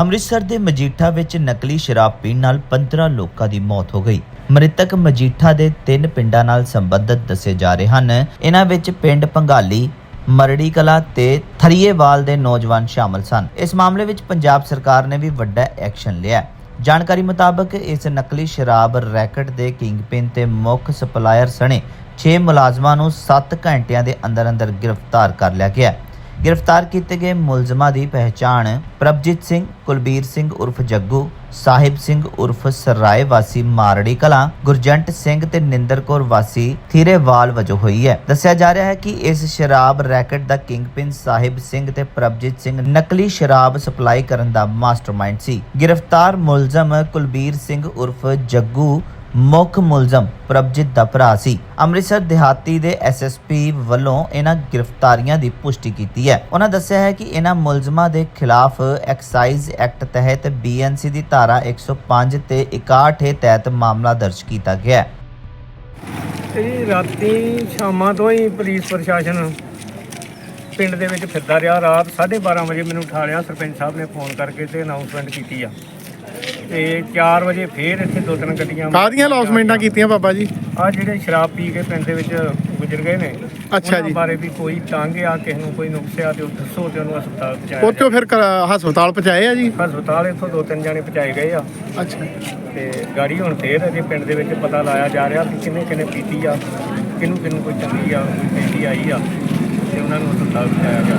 ਅੰਮ੍ਰਿਤਸਰ ਦੇ ਮਜੀਠਾ ਵਿੱਚ ਨਕਲੀ ਸ਼ਰਾਬ ਪੀਣ ਨਾਲ 15 ਲੋਕਾਂ ਦੀ ਮੌਤ ਹੋ ਗਈ। ਮ੍ਰਿਤਕ ਮਜੀਠਾ ਦੇ ਤਿੰਨ ਪਿੰਡਾਂ ਨਾਲ ਸੰਬੰਧਿਤ ਦੱਸੇ ਜਾ ਰਹੇ ਹਨ। ਇਹਨਾਂ ਵਿੱਚ ਪਿੰਡ ਪੰਗਾਲੀ, ਮਰੜੀ ਕਲਾ ਤੇ ਥਰੀਏਵਾਲ ਦੇ ਨੌਜਵਾਨ ਸ਼ਾਮਲ ਸਨ। ਇਸ ਮਾਮਲੇ ਵਿੱਚ ਪੰਜਾਬ ਸਰਕਾਰ ਨੇ ਵੀ ਵੱਡਾ ਐਕਸ਼ਨ ਲਿਆ ਜਾਣਕਾਰੀ ਮੁਤਾਬਕ ਇਸ ਨਕਲੀ ਸ਼ਰਾਬ ਰੈਕਟ ਦੇ ਕਿੰਗਪਿਨ ਤੇ ਮੁੱਖ ਸਪਲਾਇਰ ਸਣੇ 6 ਮੁਲਾਜ਼ਮਾਂ ਨੂੰ 7 ਘੰਟਿਆਂ ਦੇ ਅੰਦਰ ਅੰਦਰ ਗ੍ਰਿਫਤਾਰ ਕਰ ਲਿਆ ਗਿਆ ਗ੍ਰਿਫਤਾਰ ਕੀਤੇ ਗਏ ਮੁਲਜ਼ਮਾਂ ਦੀ ਪਹਿਚਾਣ ਪ੍ਰਭਜੀਤ ਸਿੰਘ, ਕੁਲਬੀਰ ਸਿੰਘ ਉਰਫ ਜੱਗੂ, ਸਾਹਿਬ ਸਿੰਘ ਉਰਫ ਸਰਾਏ ਵਾਸੀ ਮਾਰੜੀ ਕਲਾਂ, ਗੁਰਜੰਟ ਸਿੰਘ ਤੇ ਨਿੰਦਰ ਕੌਰ ਵਾਸੀ ਥੀਰੇਵਾਲ ਵਜੋਂ ਹੋਈ ਹੈ। ਦੱਸਿਆ ਜਾ ਰਿਹਾ ਹੈ ਕਿ ਇਸ ਸ਼ਰਾਬ ਰੈਕਟ ਦਾ ਕਿੰਗਪਿਨ ਸਾਹਿਬ ਸਿੰਘ ਤੇ ਪ੍ਰਭਜੀਤ ਸਿੰਘ ਨਕਲੀ ਸ਼ਰਾਬ ਸਪਲਾਈ ਕਰਨ ਦਾ ਮਾਸਟਰਮਾਈਂਡ ਸੀ। ਗ੍ਰਿਫਤਾਰ ਮੁਲਜ਼ਮ ਕੁਲਬੀਰ ਸਿੰਘ ਉਰਫ ਜੱਗੂ ਮੁੱਖ ਮੁਲਜ਼ਮ ਪ੍ਰਭਜੀਤ ਦਾ ਭਰਾ ਸੀ। ਅੰਮ੍ਰਿਤਸਰ ਦਿਹਾਤੀ ਦੇ ਐਸਐਸਪੀ ਵੱਲੋਂ ਇਹਨਾਂ ਗ੍ਰਿਫਤਾਰੀਆਂ ਦੀ ਪੁਸ਼ਟੀ ਕੀਤੀ ਹੈ। ਉਹਨਾਂ ਦੱਸਿਆ ਹੈ ਕਿ ਇਹਨਾਂ ਮੁਲਜ਼ਮਾਂ ਦੇ ਖਿਲਾਫ ਐਕਸਾਈਜ਼ ਐਕਟ ਤਹਿਤ ਬੀਐਨਸੀ ਦੀ ਧਾਰਾ 105 ਤੇ 61 ਤਹਿਤ ਮਾਮਲਾ ਦਰਜ ਕੀਤਾ ਗਿਆ ਹੈ। ਇਹ ਰਾਤੀ ਸ਼ਾਮਾਂ ਤੋਂ ਹੀ ਪੁਲਿਸ ਪ੍ਰਸ਼ਾਸਨ ਪਿੰਡ ਦੇ ਵਿੱਚ ਫਿਰਦਾ ਰਿਹਾ। ਰਾਤ 12:30 ਵਜੇ ਮੈਨੂੰ ਉਠਾ ਲਿਆ ਸਰਪੰਚ ਸਾਹਿਬ ਨੇ ਫੋਨ ਕਰਕੇ ਤੇ ਅਨਾਉਂਸਮੈਂਟ ਕੀਤੀ ਆ। ਤੇ 4 ਵਜੇ ਫੇਰ ਇੱਥੇ ਦੋ ਤਿੰਨ ਗੱਡੀਆਂ ਕਾਹਦੀਆਂ ਲੌਸਮੈਂਟਾਂ ਕੀਤੀਆਂ ਬਾਬਾ ਜੀ? ਆ ਜਿਹੜੇ ਸ਼ਰਾਬ ਪੀ ਕੇ ਪਿੰਡ ਦੇ ਵਿੱਚ ਗੁਜ਼ਰ ਗਏ ਨੇ ਅੱਛਾ ਉਹਨਾਂ ਜੀ। ਬਾਰੇ ਵੀ ਕੋਈ ਤੰਗ ਆ ਕਿਸੇ ਨੂੰ ਕੋਈ ਨੁਕਸ ਆ ਤੇ ਉਹ ਦੱਸੋ ਤੇ ਉਹਨੂੰ ਹਸਪਤਾਲ ਪਹੁੰਚਾਇਆ ਉੱਥੋਂ ਫਿਰ ਕ- ਹਸਪਤਾਲ ਪਹੁੰਚਾਏ ਆ ਜੀ? ਜਾਏ। ਹਸਪਤਾਲ ਇੱਥੋਂ ਦੋ ਤਿੰਨ ਜਾਣੇ ਪਹੁੰਚਾਏ ਗਏ ਆ। ਅੱਛਾ। ਤੇ ਗਾੜੀ ਹੁਣ ਫੇਰ ਅਜੇ ਪਿੰਡ ਦੇ ਵਿੱਚ ਪਤਾ ਲਾਇਆ ਜਾ ਰਿਹਾ ਕਿ ਕਿੰਨੇ ਕਿੰਨੇ ਪੀਤੀ ਆ ਕਿਹਨੂੰ ਕਿਹਨੂੰ ਕੋਈ ਚੰਗੀ ਆ ਕੋਈ ਪੀਤੀ ਆਈ ਆ ਤੇ ਉਹਨਾਂ ਨੂੰ ਹਸਪਤਾਲ ਪਹੁੰਚਾਇਆ ਗਿਆ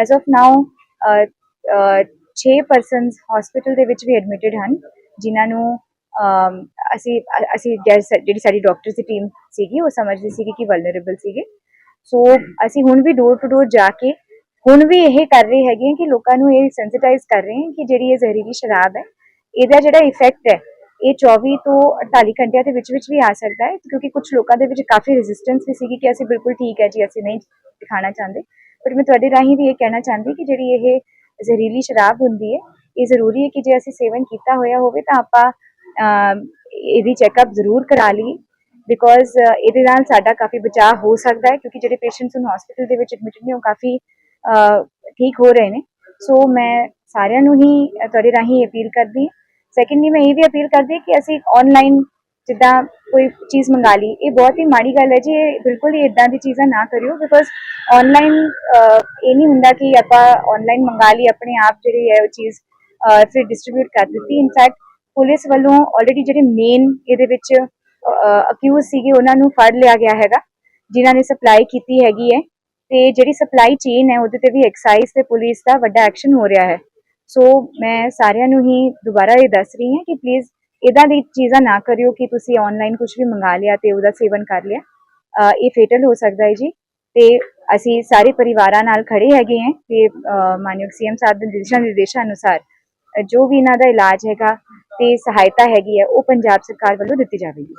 As of now 6 persons hospital ਦੇ ਵਿੱਚ ਵੀ ਐਡਮਿਟਡ ਹਨ, ਜਿਨ੍ਹਾਂ ਨੂੰ ਅਸੀਂ ਅਸੀਂ ਜਿਹੜੀ ਸਾਡੀ ਡਾਕਟਰਸ ਦੀ ਟੀਮ ਸੀਗੀ, ਉਹ ਸਮਝਦੀ ਸੀਗੀ ਕਿ ਵਲਨਰੇਬਲ ਸੀਗੇ। ਸੋ ਅਸੀਂ ਹੁਣ ਵੀ ਡੋਰ ਟੂ ਡੋਰ ਜਾ ਕੇ, ਹੁਣ ਵੀ ਇਹ ਕਰ ਰਹੇ ਹੈਗੇ ਹਾਂ ਕਿ ਲੋਕਾਂ ਨੂੰ ਇਹ ਸੈਂਸਿਟਾਈਜ਼ ਕਰ ਰਹੇ ਹਾਂ ਕਿ ਜਿਹੜੀ ਇਹ ਜ਼ਹਿਰੀਲੀ ਸ਼ਰਾਬ ਹੈ, ਇਹਦਾ ਜਿਹੜਾ ਇਫੈਕਟ ਹੈ, ਇਹ 24 ਤੋਂ 48 ਘੰਟਿਆਂ ਦੇ ਵਿੱਚ ਵਿੱਚ ਵੀ ਆ ਸਕਦਾ ਹੈ, ਕਿਉਂਕਿ ਕੁਝ ਲੋਕਾਂ ਦੇ ਵਿੱਚ ਕਾਫੀ ਰੈਜ਼ਿਸਟੈਂਸ ਵੀ ਸੀਗੀ ਕਿ ਅਸੀਂ ਬਿਲਕੁਲ ਠੀਕ ਹੈ ਜੀ, ਅਸੀਂ ਨਹੀਂ ਦਿਖਾਣਾ ਚਾਹੁੰਦੇ। ਪਰ ਮੈਂ ਤੁਹਾਡੇ ਰਾਹੀਂ ਵੀ ਇਹ ਕਹਿਣਾ ਚਾਹੁੰਦੀ ਕਿ ਜਿਹੜੀ ਇਹ ਜ਼ਹਿਰੀਲੀ ਸ਼ਰਾਬ ਹੁੰਦੀ ਹੈ, ਇਹ ਜ਼ਰੂਰੀ ਹੈ ਕਿ ਜੇ ਅਸੀਂ ਸੇਵਨ ਕੀਤਾ ਹੋਇਆ ਹੋਵੇ ਤਾਂ ਆਪਾਂ ਇਹਦੀ ਚੈੱਕਅਪ ਜ਼ਰੂਰ ਕਰਾ ਲਈਏ ਬਿਕੋਜ਼ ਇਹਦੇ ਨਾਲ ਸਾਡਾ ਕਾਫੀ ਬਚਾਅ ਹੋ ਸਕਦਾ ਹੈ ਕਿਉਂਕਿ ਜਿਹੜੇ ਪੇਸ਼ੈਂਟਸ ਨੂੰ ਹਸਪੀਟਲ ਦੇ ਵਿੱਚ ਐਡਮਿਟ ਨੇ ਉਹ ਕਾਫੀ ਠੀਕ ਹੋ ਰਹੇ ਨੇ। ਸੋ ਮੈਂ ਸਾਰਿਆਂ ਨੂੰ ਹੀ ਤੁਹਾਡੇ ਰਾਹੀਂ ਅਪੀਲ ਕਰਦੀ ਹਾਂ। ਸੈਕੰਡਲੀ ਮੈਂ ਇਹ ਵੀ ਅਪੀਲ ਕਰਦੀ ਹਾਂ ਕਿ ਅਸੀਂ ਆਨਲਾਈਨ ਜਿੱਦਾਂ ਕੋਈ ਚੀਜ਼ ਮੰਗਾ ਲਈ, ਇਹ ਬਹੁਤ ਹੀ ਮਾੜੀ ਗੱਲ ਹੈ ਜੀ, ਇਹ ਬਿਲਕੁਲ ਹੀ ਇਦਾਂ ਦੀ ਚੀਜ਼ਾਂ ਨਾ ਕਰਿਓ ਬਿਕੋਜ਼ ਆਨਲਾਈਨ ਇਹ ਨਹੀਂ ਹੁੰਦਾ ਕਿ ਆਪਾਂ ਆਨਲਾਈਨ ਮੰਗਾ ਲਈ, ਆਪਣੇ ਆਪ ਜਿਹੜੀ ਹੈ ਉਹ ਚੀਜ਼ ਫਿਰ ਡਿਸਟ੍ਰੀਬਿਊਟ ਕਰ ਦਿੱਤੀ। ਇਨਫੈਕਟ ਪੁਲਿਸ ਵੱਲੋਂ ਆਲਰੇਡੀ ਜਿਹੜੇ ਮੇਨ ਇਹਦੇ ਵਿੱਚ ਅਕਿਊਜ਼ ਸੀਗੇ, ਉਹਨਾਂ ਨੂੰ ਫੜ ਲਿਆ ਗਿਆ ਹੈਗਾ, ਜਿਨ੍ਹਾਂ ਨੇ ਸਪਲਾਈ ਕੀਤੀ ਹੈਗੀ ਹੈ। ਤੇ ਜਿਹੜੀ ਸਪਲਾਈ ਚੇਨ ਹੈ, ਉਹਦੇ ਤੇ ਵੀ ਐਕਸਾਈਜ਼ ਤੇ ਪੁਲਿਸ ਦਾ ਵੱਡਾ ਐਕਸ਼ਨ ਹੋ ਰਿਹਾ ਹੈ। ਸੋ ਮੈਂ ਸਾਰਿਆਂ ਨੂੰ ਹੀ ਦੁਬਾਰਾ ਇਹ ਦੱਸ ਰਹੀ ਹਾਂ ਕਿ ਪਲੀਜ਼ ਇਦਾਂ ਦੀ ਚੀਜ਼ਾਂ ਨਾ ਕਰਿਓ ਕਿ ਤੁਸੀਂ ਆਨਲਾਈਨ ਕੁਝ ਵੀ ਮੰਗਾ ਲਿਆ ਤੇ ਉਹਦਾ ਸੇਵਨ ਕਰ ਲਿਆ। ਇਹ ਫੇਟਲ ਹੋ ਸਕਦਾ ਹੈ ਜੀ। ਤੇ ਅਸੀਂ ਸਾਰੇ ਪਰਿਵਾਰਾਂ ਨਾਲ ਖੜੇ ਹੈਗੇ ਹਾਂ ਤੇ ਅ, ਮਾਨਯੋਗ ਸੀਐਮ ਸਾਹਿਬ ਦੇ ਦਿਸ਼ਾ ਨਿਰਦੇਸ਼ਾਂ ਅਨੁਸਾਰ ਜੋ ਵੀ ਇਹਨਾਂ ਦਾ ਇਲਾਜ ਹੈਗਾ ਤੇ ਸਹਾਇਤਾ ਹੈਗੀ ਹੈ ਉਹ ਪੰਜਾਬ ਸਰਕਾਰ ਵੱਲੋਂ ਦਿੱਤੀ ਜਾਵੇਗੀ।